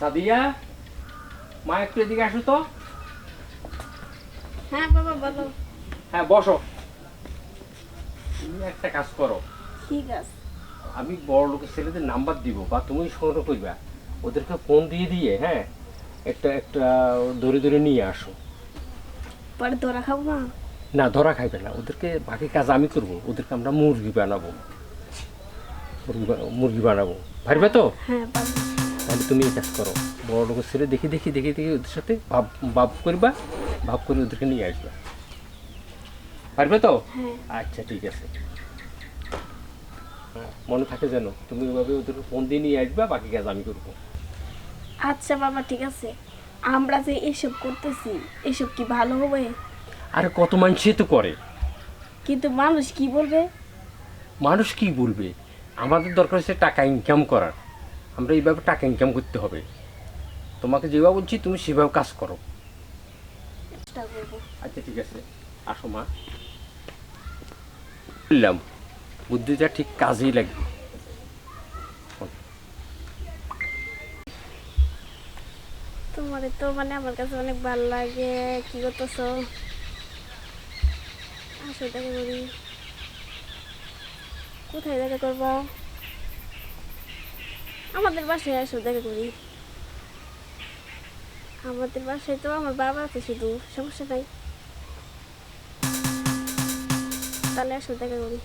সাদিয়া মা একটু এদিকে আসো তো। হ্যাঁ বাবা বলো। হ্যাঁ বসো। তুমি একটা কাজ করো। ঠিক আছে আমি বড় লোকের ছেলেদের নাম্বার দিব বা তুমি সংগ্রহ করবা ওদেরকে ফোন দিয়ে দিয়ে হ্যাঁ একটা একটা ধরে ধরে নিয়ে আসো। পরে ধরা খাব না? না ধরা খাইবে না। ওদেরকে বাকি কাজ আমি করব। ওদেরকে আমরা মুরগি বানাবো। মুরগি মুরগি বানাবো। পারবে তো? হ্যাঁ তাহলে তুমি এই কাজ করো। বড় লোকের ছেলে দেখি দেখি দেখি দেখি ওদের সাথে ভাব ভাব করবা ভাব করে ওদেরকে নিয়ে আসবা। পারবে তো? হ্যাঁ। আচ্ছা ঠিক আছে। মনে থাকে যেন তুমি ওইভাবে ওদেরকে ফোন দিয়ে নিয়ে আসবা বাকি কাজ আমি করব। আচ্ছা বাবা ঠিক আছে। আমরা যে এসব করতেছি এসব কি ভালো হবে? আরে কত মানুষই তো করে। কিন্তু মানুষ কি বলবে? মানুষ কি বলবে? আমাদের দরকার হচ্ছে টাকা ইনকাম করার। আমরা এইভাবে টাকা ইনকাম করতে হবে। তোমাকে যেভাবে বলছি তুমি সেভাবে কাজ করো। আচ্ছা ঠিক আছে। আসো মা। বললাম বুদ্ধিটা ঠিক কাজেই লাগবে। তোমার তো মানে আমার কাছে অনেক ভালো লাগে। কি করতেছো? আসো দেখা করি। কোথায় দেখা করব? আমাদের বাসায় আসো, দেখা করি। আমাদের বাসায় তো আমার বাবা আছে শুধু, সমস্যা নাই। তাহলে আসো, দেখা করি।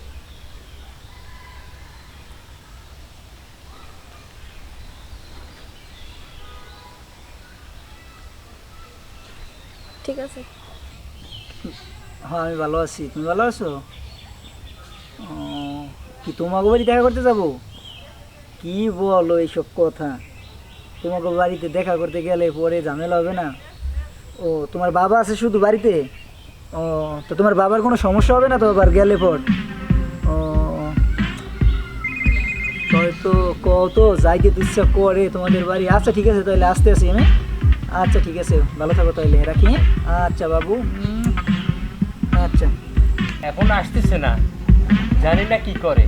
ঠিক আছে। হ্যাঁ আমি ভালো আছি। তুমি ভালো আছো? কি তোমাকে বাড়ি দেখা করতে যাব? কি বলো এইসব কথা? তোমাকে বাড়িতে দেখা করতে গেলে পরে ঝামেলা হবে না। ও, তোমার বাবা আছে শুধু বাড়িতে? ও, তো তোমার বাবার কোনো সমস্যা হবে না তো আবার গেলে পর? ও কত যাইতে ইচ্ছা করে, তোমাদের বাড়ি। আচ্ছা ঠিক আছে, তাহলে আসতে আসি আমি আচ্ছা ঠিক আছে, ভালো থাকো তাহলে রাখি হ্যাঁ? আচ্ছা বাবু আচ্ছা। এখন আসতেছে না, জানি না কি করে।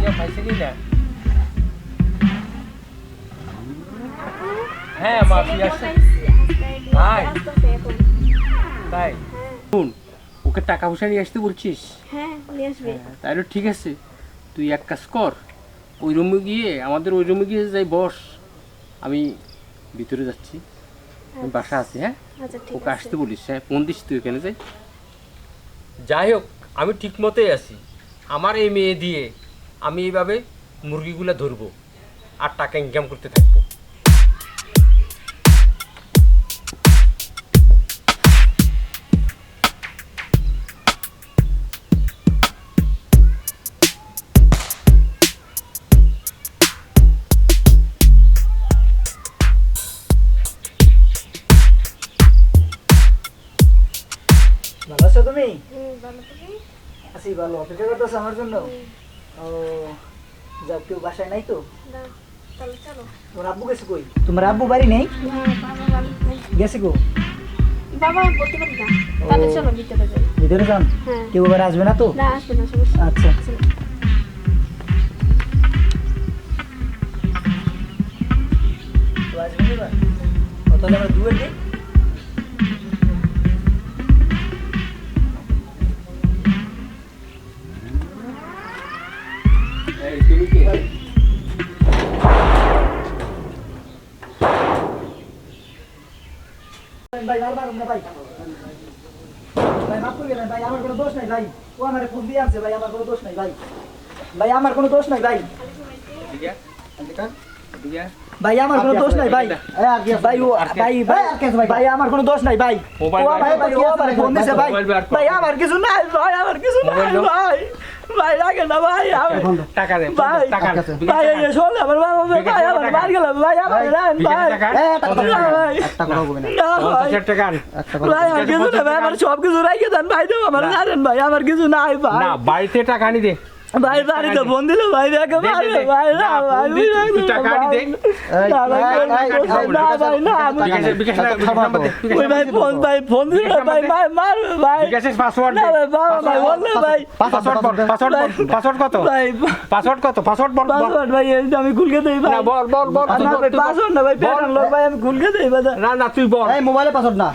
তুমি যা পাইছে কি না? হ্যাঁ মা তুই আসছে। ভাই। তাই? শুন ওকে টাকা পয়সা নিয়ে আসতে বলছিস? হ্যাঁ নিয়ে আসবে। হ্যাঁ, তাহলে ঠিক আছে। তুই এক কাজ কর ওই রুমে গিয়ে আমাদের ওই রুমে গিয়ে যাই বস। আমি ভিতরে যাচ্ছি। বাসা আছি হ্যাঁ? আচ্ছা ওকে আসতে বলিস হ্যাঁ? ফোন দিস তুই এখানে যাই। যাই হোক আমি ঠিক মতোই আছি। আমার এই মেয়ে দিয়ে আমি এইভাবে মুরগিগুলো ধরবো আর টাকা ইনকাম করতে থাকব। ভালো আছো তুমি? ভালো আছি ভালো। অপেক্ষা করতেছো আমার জন্য? ও যাও কেউ বাসায় নাই তো? তোমার আব্বু গেছে কই? তোমার আব্বু বাড়ি নেই? গেছে গো বাবা বলতে পারি না। তাহলে চলো ভিতরে যাই। ভিতরে যান? হ্যাঁ। কেউ আবার আসবে না তো? না আসবে না আচ্ছা। আসবে না তাহলে আমরা দুয়ে দিই ভাই আর মারুন ভাই ভাই মাফ করে ভাই আমার কোনো দোষ নাই ভাই। ও আমার ফোন দিয়ে আনছে ভাই আমার কোনো দোষ নাই ভাই। ভাই আমার কোনো দোষ নাই ভাই ভাই আমার কোনো দোষ নাই ভাই ভাই ও ভাই ভাই ভাই আমার কোনো দোষ নাই ভাই। ও ভাই ভাই। ও আমার ফোন দিছে ভাই। ভাই। আমার কিছু নাই ভাই। আমার কিছু নাই ভাই। ভাই লাগে না ভাই আমি- টাকা দে ভাই টাকা ভাই এই শোন আমার বাবা ভাই আমার মার গেল ভাই আমার রান ভাই। টাকা না ভাই। একটা কথা বলবেন না। ভাই। টাকা আন। একটা কথা ভাই আমার কিছু নাই ভাই আমার সব কিছু রাইখে দেন ভাই দেও আমার জানেন ভাই আমার কিছু নাই ভাই। না বাড়িতে টাকা দে। ভাই বাড়িতে ফোন দিল ভাই দেখে দে, ভাই দে, দে। ভাই না না, ভাই ফোন দি, তুই টাকা আনি দে। না ভাই এই, এই, এই, না ভাই না আমি বিকাশের বিকাশ না- বিকাশ নাম্বার দে, বিকাশ ওই ভাই ফোন ভাই ফোন দিল বিকাশ ভাই মার মার ভাই। বিকাশের পাসওয়ার্ড না ভাই বাবা ভাই বললে ভাই। পাসওয়ার্ড পাসওয়ার্ড পাসওয়ার্ড কত? ভাই পাসওয়ার্ড কত? পাসওয়ার্ড বল বল। পাসওয়ার্ড ভাই আমি খুলকে দেই ভাই। না বল বল বল আর না ভাই পাসওয়ার্ড না ভাই পেটান লোক ভাই আমি খুলকে দেই ভাই না না তুই বল। এই মোবাইলে পাসওয়ার্ড না।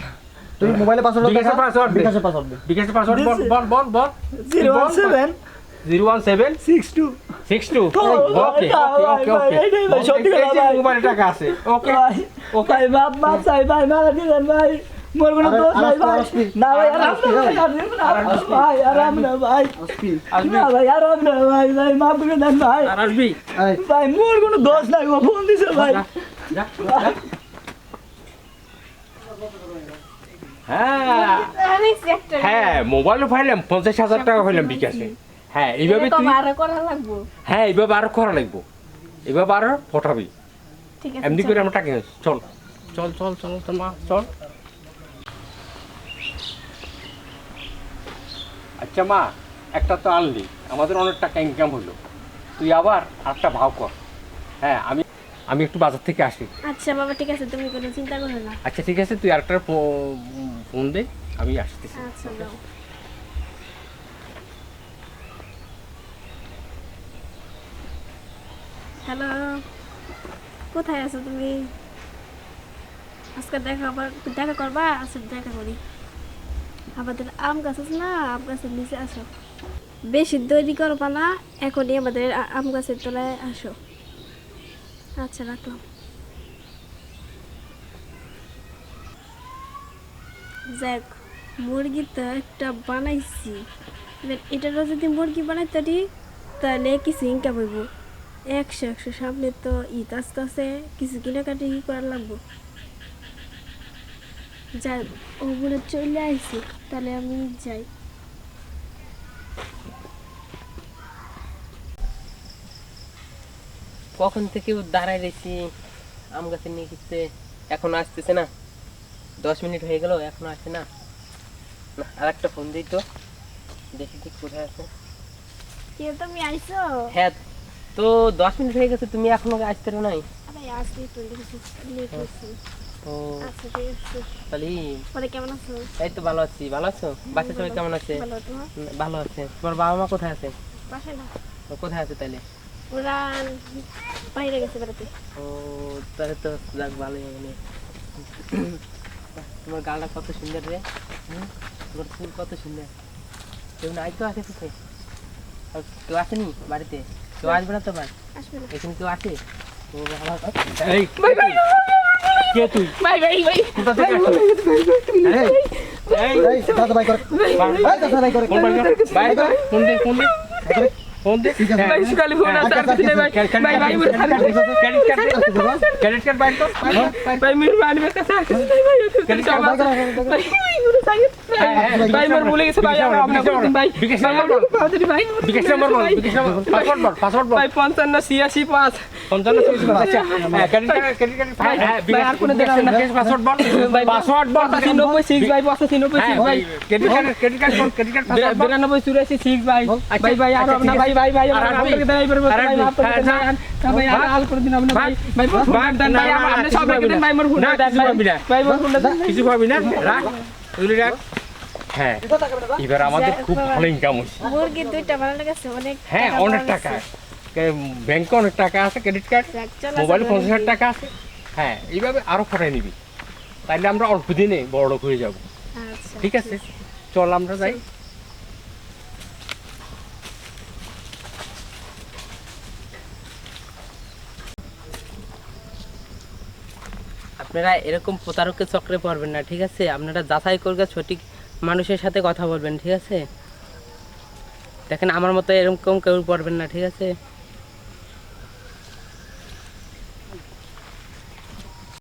তুই মোবাইলে পাসওয়ার্ড বিকাশের password বিকাশের পাসওয়ার্ড বিকাশের পাসওয়ার্ড বল বল বল বল। Zero one seven zero one seven six two six two okay okay okay okay এইটাই ভাই, সত্যি কথা ভাই। মোবাইলে টাকা আছে ওকে ওকে ভাই বাপ বাপ চাই ভাই মারা দিলেন ভাই মোর কোনো দোষ নাই ভাই না ভাই আরাম আরাম না ভাই আরাম না, ভাই না ভাই আসবি আসবি না ভাই আরাম না ভাই ভাই মাফ করে দেন ভাই আর আসবি এই ভাই মোর কোনো দোষ নাই ও ফোন দিছে ভাই যা, যা। হ্যাঁ হ্যাঁ মোবাইলও পাইলাম পঞ্চাশ হাজার টাকা ফাইলাম বিকাশে হ্যাঁ এইভাবে তুই আরও করা লাগবো। হ্যাঁ এইভাবে আরও করা লাগবো। এইভাবে আরও ফটাবি এমনি করে আমরা টাকা চল। চল চল চল চল মা চল। আচ্ছা মা একটা তো আনলি। আমাদের অনেক টাকা ইনকাম হলো। তুই আবার আরেকটা ভাও কর। হ্যাঁ আমি আমি একটু বাজার থেকে আসি। আচ্ছা বাবা ঠিক আছে তুমি কোনো চিন্তা করো না। আচ্ছা ঠিক আছে তুই আরেকটা ফোন দে আমি আসতেছি। আচ্ছা হ্যালো, কোথায় আছো তুমি? আজকে দেখা আবার দেখা করবা? আচ্ছা দেখা করি। আমাদের আম গাছ আছে না, আম গাছের নিচে আসো বেশি দেরি করবা না, এখনই আমাদের আম গাছের তলায় আসো। আচ্ছা রাখলাম। যাক, মুরগি তো একটা বানাইছি। এবার এটারও যদি মুরগি বানাইতে পারি তাহলে কিছু ইনকাম হইব। একশো একশো সামনে তো ঈদ আসতে আসতে কিছু কেনাকাটি করার লাগবো? যাক ও হয় চলে আইছি তাহলে আমি যাই। কখন থেকে দাঁড়ায় রয়েছি আম গাছে নিয়ে গেছে এখনও আসতেছে না। দশ মিনিট হয়ে গেল এখনও আসে না। না আর একটা ফোন দিই তো দেখি ঠিক কোথায় আছে। কে তুমি আইছো? হ্যাঁ তো দশ মিনিট হয়ে গেছে তুমি এখনও আসতে পারো নাই? ও আচ্ছা আছে। আছো? এই তো ভালো আছি ভালো আছো? বাচ্চা সবাই কেমন আছে? ভালো তোমার? আছে। তোমার বাবা মা কোথায় আছে? আছে তাহলে? ওরা বাইরে গেছে বেড়াতে। ও তাহলে তো যাক ভালোই মানে তোমার গালটা কত সুন্দর রে। তোমার কত সুন্দর। নাই তো আর কেউ আসেনি বাড়িতে? কেউ আসবে না তো ভাই এখানে কেউ তুই ভাই বাই। বাই পঞ্চান্ন ছিয়াশি পাঁচ। পঞ্চান্ন বিরানব্বই চুরাশি সিক্স ভাই ভাই ভাই আর আপনার ভাই ভাই ভাই আমার আপনাকে? হ্যাঁ, দেন ভাই ভাই আর আল করে দিন আপনার ভাই ভাই মোর দেন ভাই না, না, আপনি সব রেখে দেন ভাই মোর ফোন দেন কিছু পাবি না। ভাই মোর ফোন দেন। কিছু পাবি না? রাখ। ওগুলি রাখ। হ্যাঁ। এবার আমাদের খুব ভালো ইনকাম হচ্ছে মুরগি দুইটা ভালো লেগেছে অনেক হ্যাঁ টাকা অনেক টাকা। ব্যাংকে অনেক টাকা আছে ক্রেডিট কার্ড মোবাইলে পঞ্চাশ হাজার টাকা আছে। হ্যাঁ এইভাবে আরও ফটাই নিবি। তাইলে আমরা অল্প দিনে বড় হয়ে যাব। আচ্ছা ঠিক আছে। চল আমরা যাই। আপনারা এরকম প্রতারকের চক্রে পড়বেন না, ঠিক আছে? আপনারা যাচাই করবে, সঠিক মানুষের সাথে কথা বলবেন, ঠিক আছে? দেখেন, আমার মতো এরকম কেউ পড়বেন না, ঠিক আছে?